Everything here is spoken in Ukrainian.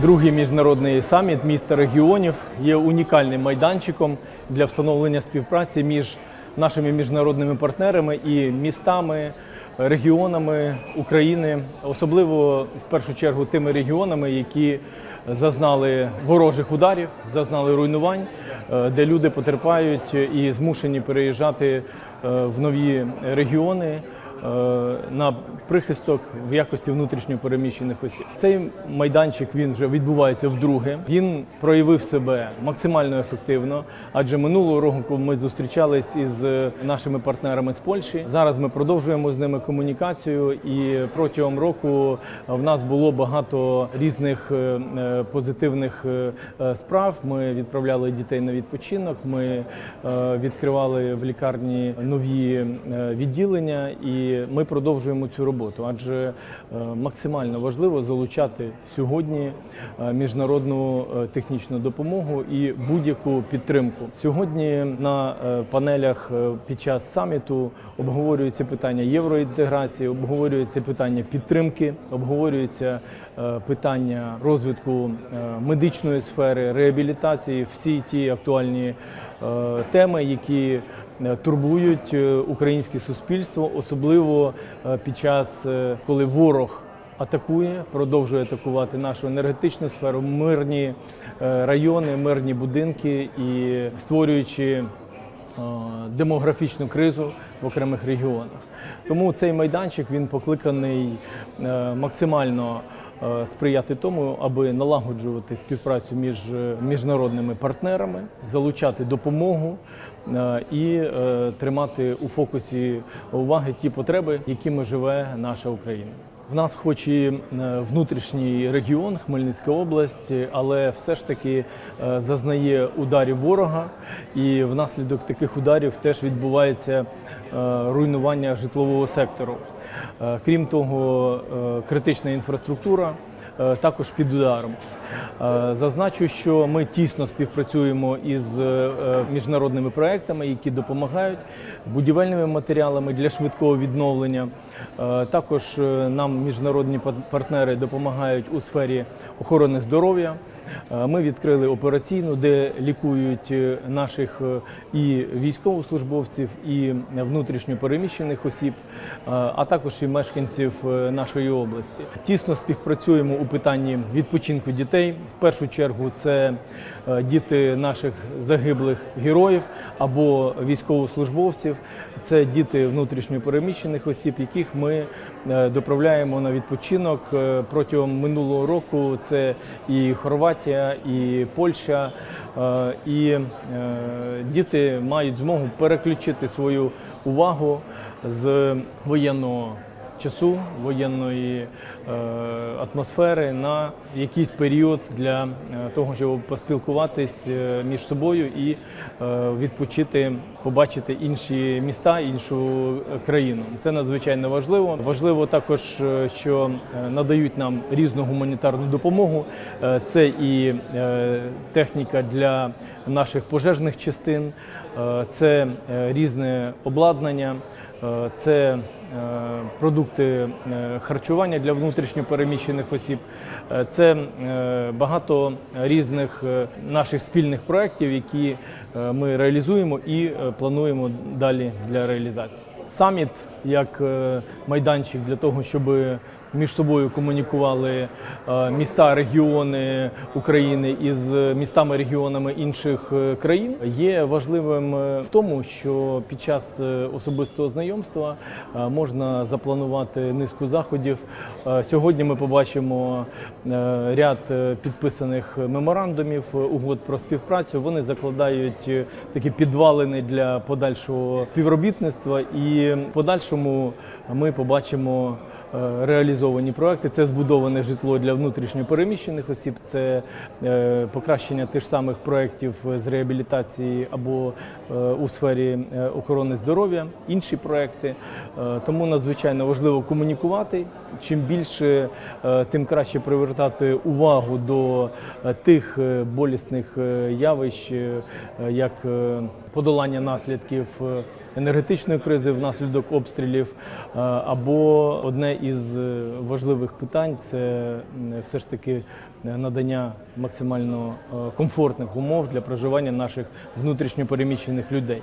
Другий міжнародний саміт міста регіонів є унікальним майданчиком для встановлення співпраці між нашими міжнародними партнерами і містами, регіонами України, особливо в першу чергу тими регіонами, які зазнали ворожих ударів, зазнали руйнувань, е, де люди потерпають і змушені переїжджати е, в нові регіони на прихисток в якості внутрішньо переміщених осіб. Цей майданчик він вже відбувається вдруге. Він проявив себе максимально ефективно, адже минулого року ми зустрічались із е, нашими партнерами з Польщі. Зараз ми продовжуємо з ними комунікацію, і протягом року в нас було багато різних е, е, позитивних е, е, справ. Ми відправляли дітей на відпочинок. Ми е, відкривали в лікарні нові е, відділення, і ми продовжуємо цю роботу. Адже е, максимально важливо залучати сьогодні е, міжнародну е, технічну допомогу і будь-яку підтримку. Сьогодні на панелях під час саміту обговорюються питання євроінтеграції, обговорюються питання підтримки, обговорюються е, питання розвитку медичної сфери, реабілітації, всі ті актуальні теми, які е, турбують е, українське суспільство, особливо е, під час, е, коли ворог атакує, продовжує атакувати нашу енергетичну сферу, мирні е, райони, мирні будинки і створюючи е, демографічну кризу в окремих регіонах. Тому цей майданчик він покликаний е, максимально е, сприяти тому, аби налагоджувати співпрацю між е, міжнародними партнерами, залучати допомогу е, і е, тримати у фокусі уваги ті потреби, якими живе наша Україна. В нас хоч і е, внутрішній регіон, Хмельницька область, але все ж таки е, зазнає ударів ворога, і внаслідок таких ударів теж відбувається е, руйнування житлового сектору. Е, Крім того, е, критична інфраструктура також під ударом. Е, Зазначу, що ми тісно співпрацюємо із е, міжнародними проектами, які допомагають будівельними матеріалами для швидкого відновлення. Е, Також е, нам міжнародні партнери допомагають у сфері охорони здоров'я. Е, Ми відкрили операційну, де лікують е, наших е, і військовослужбовців, і внутрішньо переміщених осіб, е, а також і мешканців е, нашої області. Тісно співпрацюємо у питанні відпочинку дітей. В першу чергу це е, діти наших загиблих героїв або військовослужбовців. Це діти внутрішньо переміщених осіб, яких ми е, доправляємо на відпочинок Е, протягом минулого року. Це і Хорватія, і Польща. І діти мають змогу переключити свою увагу з воєнного часу, воєнної е, атмосфери на якийсь період для е, того, щоб поспілкуватись е, між собою і відпочити, побачити інші міста, іншу країну. Це надзвичайно важливо. Важливо також, що надають нам різну гуманітарну допомогу. Це і техніка для наших пожежних частин, це різне обладнання. Е, Це е, продукти е, харчування для внутрішньо переміщених осіб. Це багато різних наших спільних проєктів, які ми реалізуємо і плануємо далі для реалізації. Саміт як майданчик для того, щоб між собою комунікували е, міста, регіони України із містами, регіонами інших е, країн, є важливим е, в тому, що під час особистого знайомства можна запланувати низку заходів. Сьогодні ми побачимо ряд підписаних меморандумів, угод про співпрацю. Вони закладають такі підвалини для подальшого співробітництва, і в подальшому ми побачимо е, реалізовані проекти. Це збудоване житло для внутрішньо переміщених осіб, це е, покращення тих самих проєктів з реабілітації або е, у сфері е, охорони здоров'я, інші проекти. Тому надзвичайно важливо комунікувати. Чим більше, тим краще привертати увагу до тих болісних явищ, як подолання наслідків е, енергетичної кризи внаслідок обстрілів. е, Або одне із е, важливих питань це все ж таки надання максимально комфортних умов для проживання наших внутрішньопереміщених людей.